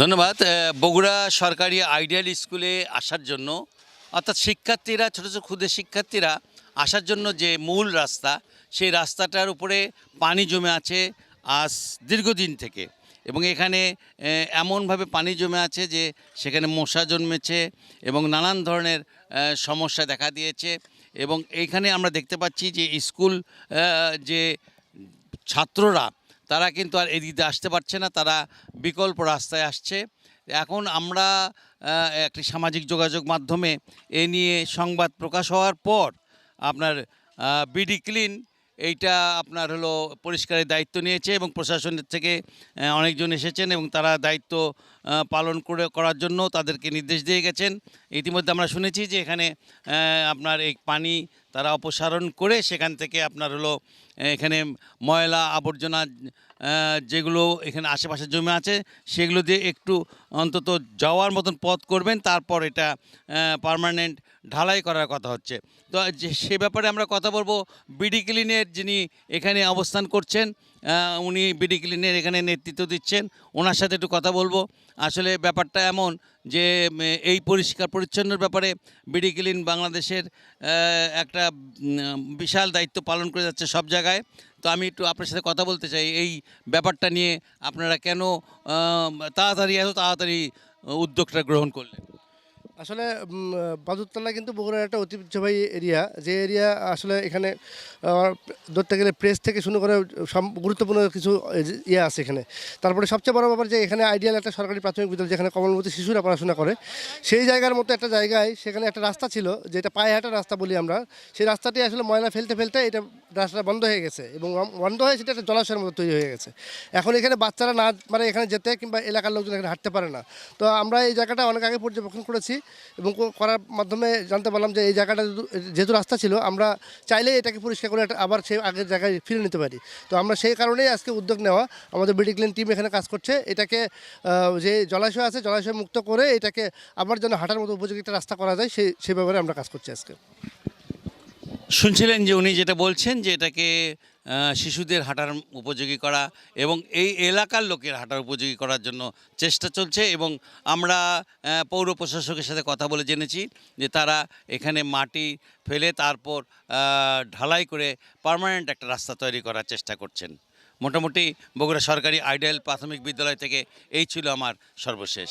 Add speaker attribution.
Speaker 1: ধন্যবাদ। বগুড়া সরকারি আইডিয়াল স্কুলে আসার জন্য, অর্থাৎ শিক্ষার্থীরা, ছোটো ছোটো ক্ষুদে শিক্ষার্থীরা আসার জন্য যে মূল রাস্তা, সেই রাস্তাটার উপরে পানি জমে আছে আজ দীর্ঘদিন থেকে। এবং এখানে এমনভাবে পানি জমে আছে যে সেখানে মশা জন্মেছে এবং নানান ধরনের সমস্যা দেখা দিয়েছে। এবং এইখানে আমরা দেখতে পাচ্ছি যে স্কুল যে ছাত্ররা তারা কিন্তু আর এদিকে আসতে পারছে না, তারা বিকল্প রাস্তায় আসছে। এখন আমরা একটি সামাজিক যোগাযোগ মাধ্যমে এ নিয়ে সংবাদ প্রকাশ হওয়ার পর আপনার বিডি ক্লিন এইটা আপনার হলো পরিষ্কারের দায়িত্ব নিয়েছে এবং প্রশাসনের থেকে অনেকজন এসেছেন এবং তারা দায়িত্ব পালন করে, করার জন্য তাদেরকে নির্দেশ দিয়ে গেছেন। ইতিমধ্যে আমরা শুনেছি যে এখানে আপনার এই পানি তারা অপসারণ করে সেখান থেকে আপনার হলো এখানে ময়লা আবর্জনা যেগুলো এখানে আশেপাশে জমে আছে, সেগুলো দিয়ে একটু অন্তত যাওয়ার মতন পথ করবেন, তারপর এটা পারমানেন্ট ঢালাই করার কথা হচ্ছে। তো সে ব্যাপারে আমরা কথা বলব। বিডি ক্লিনের যিনি এখানে অবস্থান করছেন উনি বিডি ক্লিনের এখানে নেতৃত্ব দিচ্ছেন। ওনার সাথে একটু কথা বলব। আসলে ব্যাপারটা এমন যে এই পরিষ্কার পরিচ্ছন্নের ব্যাপারে বিডি ক্লিন বাংলাদেশের একটা বিশাল দায়িত্ব পালন করে যাচ্ছে সব জায়গায়। তো আমি একটু আপনার সাথে কথা বলতে চাই। এই ব্যাপারটা নিয়ে আপনারা কেন তাড়াতাড়ি, এত তাড়াতাড়ি উদ্যোগটা গ্রহণ করলেন?
Speaker 2: আসলে বাদুরতলা কিন্তু বগুড়ার একটা ঐতিহ্যবাহী এরিয়া। যে এরিয়া আসলে এখানে ধরতে গেলে প্রেস থেকে শুরু করে গুরুত্বপূর্ণ কিছু ইয়ে আছে এখানে। তারপরে সবচেয়ে বড় ব্যাপার যে এখানে আইডিয়াল একটা সরকারি প্রাথমিক বিদ্যালয়, যেখানে কমলমতি শিশুরা পড়াশোনা করে, সেই জায়গার মতো একটা জায়গায় সেখানে একটা রাস্তা ছিল, যেটা পায়ে হাঁটা রাস্তা বলি আমরা। সেই রাস্তাটি আসলে ময়লা ফেলতে ফেলতে এটা রাস্তাটা বন্ধ হয়ে গেছে এবং বন্ধ হয়ে সেটা একটা জলাশয়ের মতো তৈরি হয়ে গেছে। এখন এখানে বাচ্চারা না মানে এখানে যেতে কিংবা এলাকার লোকজন এখানে হাঁটতে পারে না। তো আমরা এই জায়গাটা অনেক আগে পর্যবেক্ষণ করেছি এবং করার মাধ্যমে জানতে পারলাম যে এই জায়গাটা যেহেতু- রাস্তা ছিল, আমরা চাইলেই এটাকে পরিষ্কার করে আবার সেই আগের জায়গায় ফিরে নিতে পারি। তো আমরা সেই কারণেই আজকে উদ্যোগ নেওয়া, আমাদের বিডি টিম এখানে কাজ করছে। এটাকে যে জলাশয় আছে, জলাশয় মুক্ত করে এটাকে আবার যেন হাঁটার মতো উপযোগী একটা রাস্তা করা যায়, সেই সেই ব্যাপারে আমরা কাজ করছি আজকে।
Speaker 1: শুনছিলেন যে উনি যেটা বলছেন যে এটাকে শিশুদের হাঁটার উপযোগী করা এবং এই এলাকার লোকের হাঁটার উপযোগী করার জন্য চেষ্টা চলছে এবং আমরা পৌর প্রশাসকের সাথে কথা বলে জেনেছি যে তারা এখানে মাটি ফেলে তারপর ঢালাই করে পার্মানেন্ট একটা রাস্তা তৈরি করার চেষ্টা করছেন। মোটামুটি বগুড়া সরকারি আইডিয়াল প্রাথমিক বিদ্যালয় থেকে এই ছিল আমার সর্বশেষ।